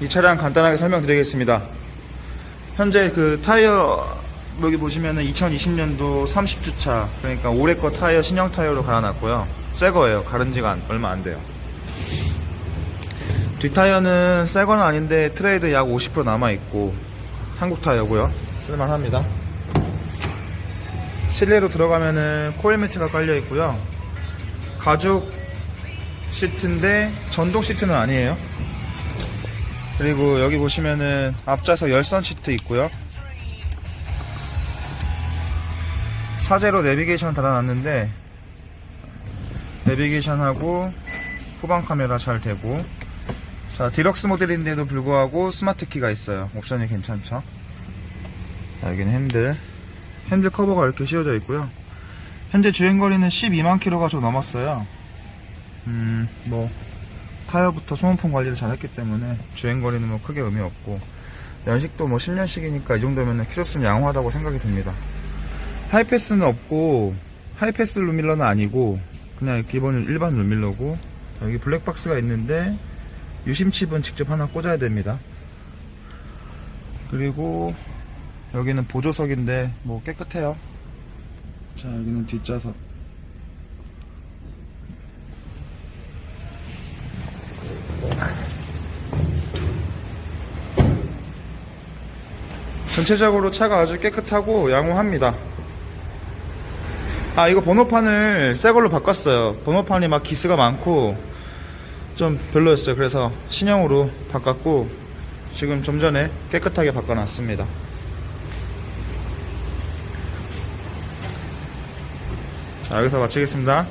이 차량 간단하게 설명드리겠습니다. 현재 그 타이어 여기 보시면은 2020년도 30주차 그러니까 올해 거 타이어 신형 타이어로 갈아놨고요. 새 거예요. 가른 지가 안- 얼마 안 돼요. 뒷 타이어는 새 건 아닌데 트레이드 약 50% 남아 있고 한국 타이어고요. 쓸만합니다. 실내로 들어가면은 코일 매트가 깔려 있고요. 가죽 시트인데 전동 시트는 아니에요. 그리고 여기 보시면은 앞좌석 열선 시트 있고요. 사제로 내비게이션 달아놨는데 내비게이션하고 후방 카메라 잘 되고 자 디럭스 모델인데도 불구하고 스마트 키가 있어요. 옵션이 괜찮죠? 자 여기는 핸들 핸들 커버가 이렇게 씌워져 있고요. 현재 주행거리는 12만 킬로가 좀 넘었어요. 음, 뭐, 타이어부터 소모품 관리를 잘 했기 때문에 주행 거리는 뭐 크게 의미 없고, 연식도 뭐 10년씩이니까 이 정도면 키로수는 양호하다고 생각이 듭니다. 하이패스는 없고, 하이패스 루밀러는 아니고, 그냥 기본 일반 루밀러고, 여기 블랙박스가 있는데, 유심칩은 직접 하나 꽂아야 됩니다. 그리고, 여기는 보조석인데, 뭐 깨끗해요. 자, 여기는 뒷좌석. 전체적으로 차가 아주 깨끗하고 양호합니다. 아, 이거 번호판을 새 걸로 바꿨어요. 번호판이 막 기스가 많고 좀 별로였어요. 그래서 신형으로 바꿨고 지금 좀 전에 깨끗하게 바꿔놨습니다. 자, 여기서 마치겠습니다.